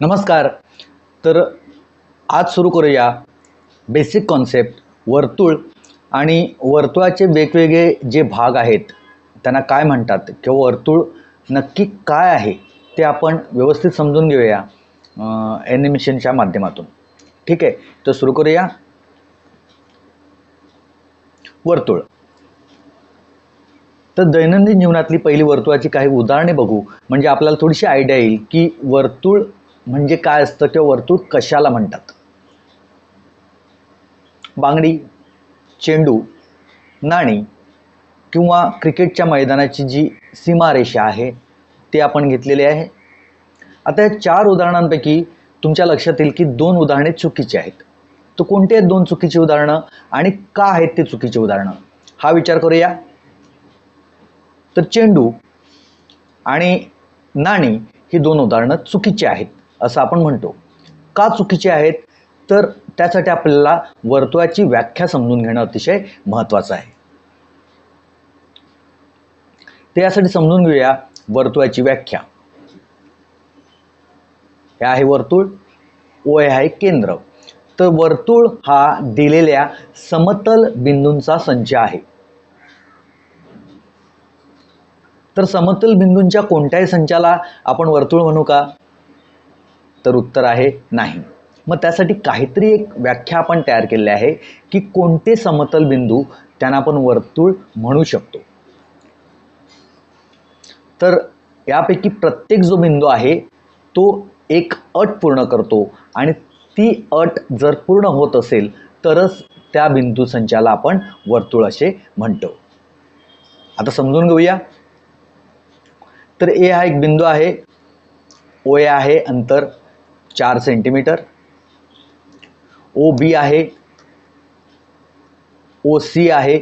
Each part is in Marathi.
नमस्कार. तर आज सुरू करूया बेसिक कॉन्सेप्ट वर्तुळ आणि वर्तुळाचे वेगवेगळे जे भाग आहेत त्यांना काय म्हणतात किंवा वर्तुळ नक्की काय आहे ते आपण व्यवस्थित समजून घेऊया ॲनिमेशनच्या माध्यमातून. ठीक आहे? तर सुरू करूया. वर्तुळ. तर दैनंदिन जीवनातली पहिली वर्तुळाची काही उदाहरणे बघू म्हणजे आपल्याला थोडीशी आयडिया येईल की वर्तुळ म्हणजे काय असतं किंवा वर्तुळ कशाला म्हणतात? बांगडी चेंडू नाणी किंवा क्रिकेटच्या मैदानाची जी सीमारेषा आहे ती आपण घेतलेली आहे. आता या चार उदाहरणांपैकी तुमच्या लक्षात येईल की दोन उदाहरणे चुकीची आहेत. तर कोणती आहेत दोन चुकीची उदाहरणं आणि का आहेत ते चुकीची उदाहरणं? हा विचार करूया. तर चेंडू आणि नाणी ही दोन उदाहरणं चुकीची आहेत. असं आपण म्हणतो. का चुकीचे आहेत? तर त्यासाठी आपल्याला वर्तुळाची व्याख्या समजून घेणं अतिशय महत्त्वाचं आहे. ते यासाठी समजून घेऊया वर्तुळाची व्याख्या. हे आहे वर्तुळ ओ हे आहे केंद्र. तर वर्तुळ हा दिलेल्या समतल बिंदूंचा संच आहे. तर समतल बिंदूंच्या कोणत्याही संचाला आपण वर्तुळ म्हणू का? तर उत्तर आहे नाही. मग त्यासाठी काहीतरी एक व्याख्या आपण तयार केलेली आहे की कोणते समतल बिंदू त्यांना आपण वर्तुळ म्हणू शकतो. तर यापैकी प्रत्येक जो बिंदू आहे तो एक अट पूर्ण करतो आणि ती अट जर पूर्ण होत असेल तरच त्या बिंदू संचाला आपण वर्तुळ असे म्हणतो. आता समजून घेऊया. तर ए हा एक बिंदू आहे ओ ए आहे अंतर चार सेंटीमीटर. ओ बी आहे. ओ सी आहे.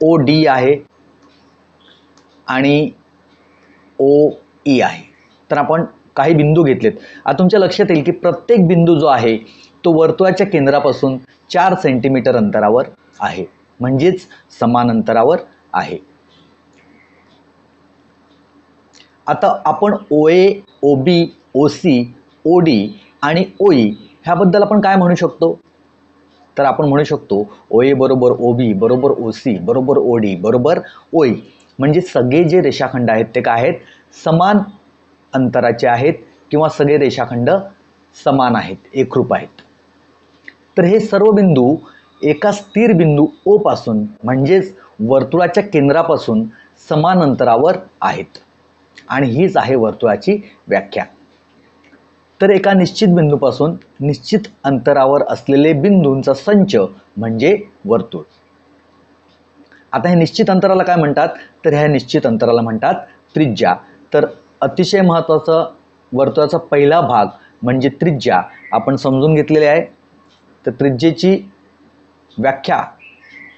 ओ डी आहे. आणि ओ ई आहे. तर आपण काही बिंदू घेतलेत. आता तुमच्या लक्षात येईल की प्रत्येक बिंदू जो आहे तो वर्तुळाच्या केंद्रापासून चार सेंटीमीटर अंतरावर आहे. म्हणजेच समान अंतरावर आहे. आता आपण ओ ए O B O C O D आणि ओई ह्याबद्दल आपण काय म्हणू शकतो? तर आपण म्हणू शकतो ओ ए बरोबर ओ बी बरोबर ओ सी बरोबर ओ डी बरोबर ओई म्हणजे सगळे जे रेषाखंड आहेत ते काय आहेत? समान अंतराचे आहेत किंवा सगळे रेषाखंड समान आहेत एकरूप आहेत. तर हे सर्व बिंदू एका स्थिर बिंदू ओ पासून म्हणजेच वर्तुळाच्या केंद्रापासून समान अंतरावर आहेत. आणि हीच आहे वर्तुळाची व्याख्या. तर एका निश्चित बिंदूपासून निश्चित अंतरावर असलेले बिंदूंचा संच म्हणजे वर्तुळ. आता हे निश्चित अंतराला काय म्हणतात? तर ह्या निश्चित अंतराला म्हणतात त्रिज्या. तर अतिशय महत्त्वाचं वर्तुळाचा पहिला भाग म्हणजे त्रिज्या. आपण समजून घेतलेले आहे. तर त्रिज्येची व्याख्या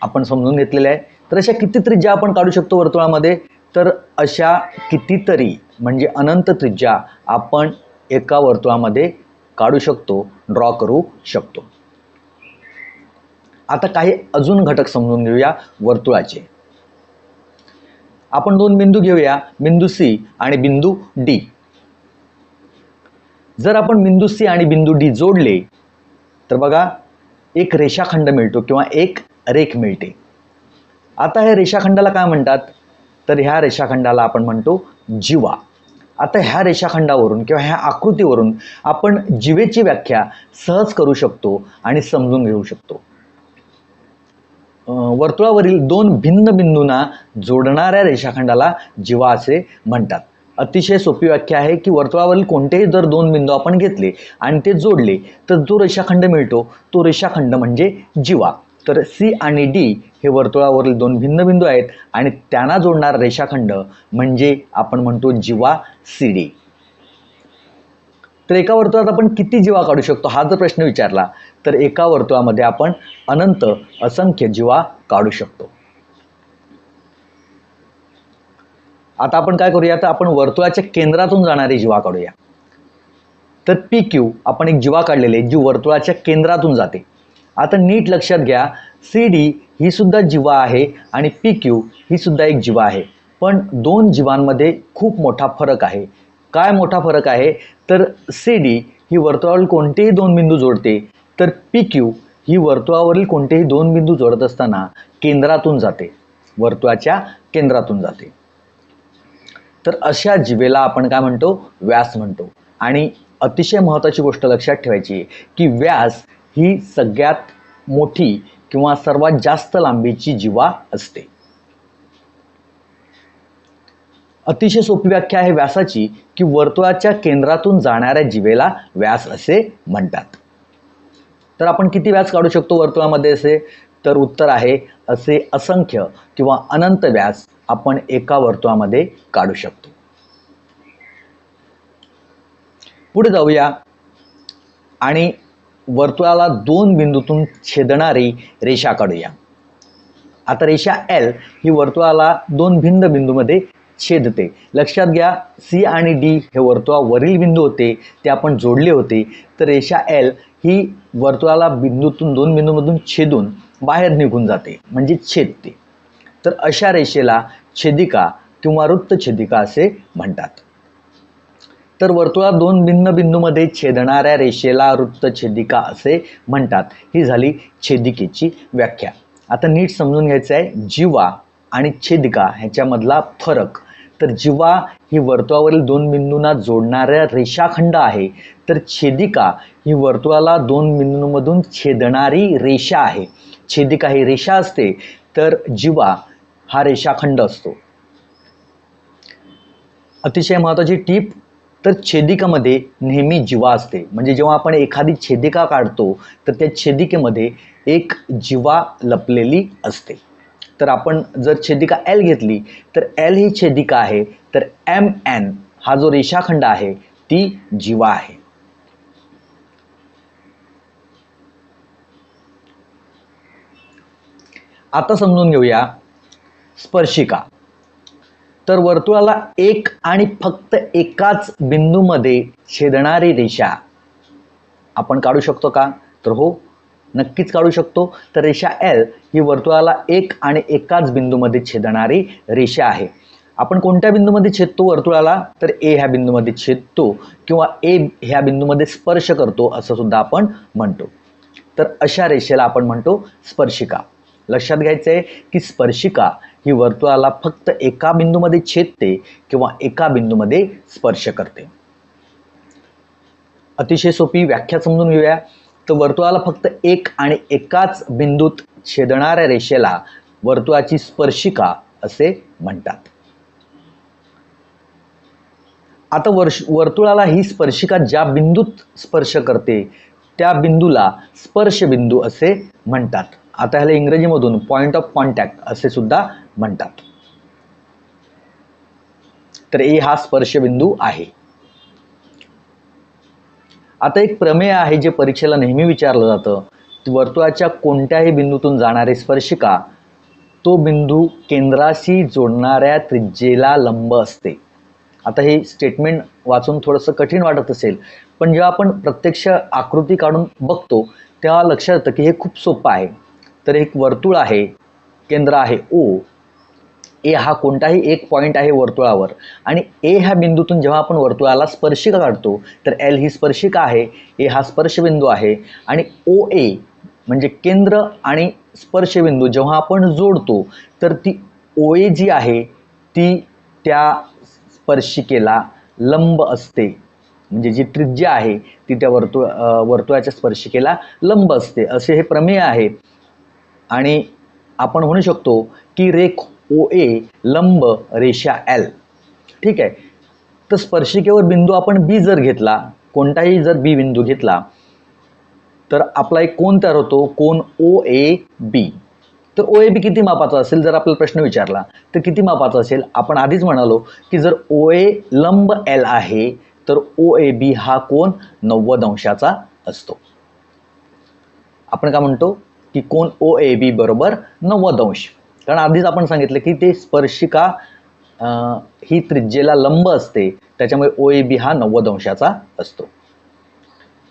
आपण समजून घेतलेली आहे. तर अशा किती त्रिज्या आपण काढू शकतो वर्तुळामध्ये? तर अशा कितीतरी म्हणजे अनंत त्रिज्या आपण एका वर्तुळामध्ये काढू शकतो ड्रॉ करू शकतो. आता काही अजून घटक समजून घेऊया वर्तुळाचे. आपण दोन बिंदू घेऊया बिंदू सी आणि बिंदू डी जर आपण बिंदू सी आणि बिंदू डी जोडले तर बघा एक रेषाखंड मिळतो किंवा एक रेख मिळते. आता ह्या रेषाखंडाला काय म्हणतात? तर ह्या रेषाखंडाला आपण म्हणतो जीवा. आता ह्या रेषाखंडावरून किंवा ह्या आकृतीवरून आपण जीवेची व्याख्या सहज करू शकतो आणि समजून घेऊ शकतो. वर्तुळावरील दोन भिन्न बिंदूंना जोडणाऱ्या रेषाखंडाला जीवा असे म्हणतात. अतिशय सोपी व्याख्या आहे की वर्तुळावरील कोणतेही जर दोन बिंदू आपण घेतले आणि ते जोडले तर जो रेषाखंड मिळतो तो रेषाखंड म्हणजे जीवा. तर सी आणि डी हे वर्तुळावरील दोन भिन्न बिंदू आहेत आणि त्यांना जोडणारा रेषाखंड म्हणजे आपण म्हणतो जीवा सी डी तर एका वर्तुळात आपण किती जीवा काढू शकतो हा जर प्रश्न विचारला तर एका वर्तुळामध्ये आपण अनंत असंख्य जीवा काढू शकतो. आता आपण काय करूया तर आपण वर्तुळाच्या केंद्रातून जाणारी जीवा काढूया. तर पी क्यू आपण एक जीवा काढलेली आहे जी वर्तुळाच्या केंद्रातून जाते. आता नीट लक्षात घ्या सी डी ही सुद्धा जीवा आहे आणि पी क्यू ही सुद्धा एक जीवा आहे. पण दोन जीवांमध्ये खूप मोठा फरक आहे. काय मोठा फरक आहे? तर सी डी ही वर्तुळावरील कोणतेही दोन बिंदू जोडते तर पी क्यू ही वर्तुळावरील कोणतेही दोन बिंदू जोडत असताना केंद्रातून जाते. वर्तुळाच्या केंद्रातून जाते. तर अशा जीवेला आपण काय म्हणतो? व्यास म्हणतो. आणि अतिशय महत्त्वाची गोष्ट लक्षात ठेवायची आहे की व्यास ही सगळ्यात मोठी किंवा सर्वात जास्त लांबीची जीवा असते. अतिशय सोपी व्याख्या आहे व्यासाची की वर्तुळाच्या केंद्रातून जाणाऱ्या जीवेला व्यास असे म्हणतात. तर आपण किती व्यास काढू शकतो वर्तुळामध्ये असे? तर उत्तर आहे असे असंख्य किंवा अनंत व्यास आपण एका वर्तुळामध्ये काढू शकतो. पुढे जाऊया. आणि वर्तुळाला दोन बिंदूतून छेदणारी रेषा काढूया. आता रेषा एल ही वर्तुळाला दोन भिन्न बिंदूमध्ये छेदते. लक्षात घ्या सी आणि डी हे वर्तुळावरील बिंदू होते ते आपण जोडले होते. तर रेषा एल ही वर्तुळाला बिंदूतून दोन बिंदूमधून छेदून बाहेर निघून जाते म्हणजे छेदते. तर अशा रेषेला छेदिका किंवा वृत्तछेदिका असे म्हणतात. तर वर्तुळात दोन भिन्न बिंदूमध्ये छेदणाऱ्या रेषेला वृत्तछेदिका असे म्हणतात. ही झाली छेदिकेची व्याख्या. आता नीट समजून घ्यायचं आहे जीवा आणि छेदिका ह्याच्यामधला फरक. तर जीवा ही वर्तुळावरील दोन बिंदूंना जोडणाऱ्या रेषाखंड आहे. तर छेदिका ही वर्तुळाला दोन बिंदूंमधून छेदणारी रेषा आहे. छेदिका ही रेषा असते तर जीवा हा रेषाखंड असतो. अतिशय महत्त्वाची टीप तर छेदिकामध्ये नेहमी जीवा असते. म्हणजे जेव्हा आपण एखादी छेदिका काढतो तर त्या छेदिकेमध्ये एक जीवा लपलेली असते. तर आपण जर छेदिका एल घेतली तर एल ही छेदिका आहे तर एम एन हा जो रेषाखंड आहे ती जीवा आहे. आता समजून घेऊया स्पर्शिका. तर वर्तुळाला एक आणि फक्त एकाच बिंदूमध्ये छेदणारी रेषा. आपण काढू शकतो का? तर हो नक्कीच काढू शकतो. तर रेषा एल ही वर्तुळाला एक आणि एकाच बिंदूमध्ये छेदणारी रेषा आहे. आपण कोणत्या बिंदूमध्ये छेदतो वर्तुळाला? तर ए ह्या बिंदूमध्ये छेदतो किंवा ए ह्या बिंदूमध्ये स्पर्श करतो असं सुद्धा आपण म्हणतो. तर अशा रेषेला आपण म्हणतो स्पर्शिका. लक्षात घ्यायचं आहे की स्पर्शिका ही वर्तुळाला फक्त एका बिंदूमध्ये छेदते किंवा एका बिंदूमध्ये स्पर्श करते. अतिशय सोपी व्याख्या समजून घेऊया. तर वर्तुळाला फक्त एक आणि एकाच बिंदूत छेदणाऱ्या रेषेला वर्तुळाची स्पर्शिका असे म्हणतात. आता वर्ष वर्तुळाला ही स्पर्शिका ज्या बिंदूत स्पर्श करते त्या बिंदूला स्पर्श बिंदू असे म्हणतात. आता ह्याला इंग्रजीमधून पॉइंट ऑफ कॉन्टॅक्ट असे सुद्धा म्हणतात. तर ए हा स्पर्शबिंदू आहे. आता एक प्रमेय आहे जे परीक्षेला नेहमी विचारलं जातं. वर्तुळाच्या कोणत्याही बिंदूतून जाणारी स्पर्शिका तो बिंदू केंद्राशी जोडणाऱ्या त्रिज्येला लंब असते. आता हे स्टेटमेंट वाचून थोडंसं कठीण वाटत असेल पण जेव्हा आपण प्रत्यक्ष आकृती काढून बघतो तेव्हा लक्षात येतं की हे खूप सोपं आहे. तर एक वर्तुळ आहे केंद्र आहे ओ ए हा कोणताही एक पॉईंट आहे वर्तुळावर. आणि ए ह्या बिंदूतून जेव्हा आपण वर्तुळाला स्पर्शिका काढतो तर एल ही स्पर्शिका आहे ए हा स्पर्शबिंदू आहे. आणि ओ ए म्हणजे केंद्र आणि स्पर्शबिंदू जेव्हा आपण जोडतो तर ती ओ ए जी आहे ती त्या स्पर्शिकेला लंब असते. म्हणजे जी त्रिज्या आहे ती त्या वर्तुळ वर्तुळाच्या स्पर्शिकेला लंब असते. असे हे प्रमेय आहे. आणि आपण म्हणू शकतो की रेख ओ ए लंब रेषा एल ठीक आहे? तर स्पर्शिकेवर बिंदू आपण बी जर घेतला कोणताही जर बी बिंदू घेतला तर आपला एक कोण तयार होतो कोण ओ ए बी तर ओ ए बी किती मापाचा असेल जर आपला प्रश्न विचारला? तर किती मापाचा असेल? आपण आधीच म्हणालो की जर ओ ए लंब एल आहे तर ओ ए बी हा कोण नव्वद अंशाचा असतो. आपण काय म्हणतो? की कोण ओ ए बी बरोबर नव्वद अंश कारण आधीच आपण सांगितलं की ते स्पर्शिका ही त्रिज्येला लंब असते. त्याच्यामुळे ओ ए बी हा नव्वद अंशाचा असतो.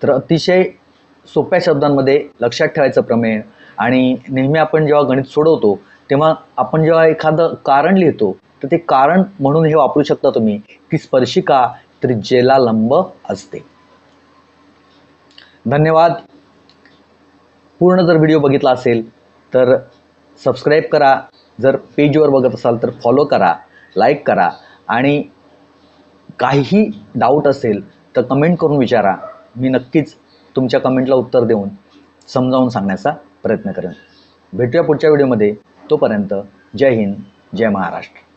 तर अतिशय सोप्या शब्दांमध्ये लक्षात ठेवायचं प्रमेय. आणि नेहमी आपण जेव्हा गणित सोडवतो तेव्हा आपण जेव्हा एखादं कारण लिहितो तर ते कारण म्हणून हे वापरू शकता तुम्ही की स्पर्शिका त्रिज्येला लंब असते. धन्यवाद. पूर्ण जर व्हिडिओ बघितला असेल तर सबस्क्राईब करा. जर पेजवर बघत असाल तर फॉलो करा लाईक करा. आणि काहीही डाऊट असेल तर कमेंट करून विचारा. मी नक्कीच तुमच्या कमेंटला उत्तर देऊन समजावून सांगण्याचा प्रयत्न करेन. भेटूया पुढच्या व्हिडिओमध्ये तोपर्यंत जय हिंद जय महाराष्ट्र.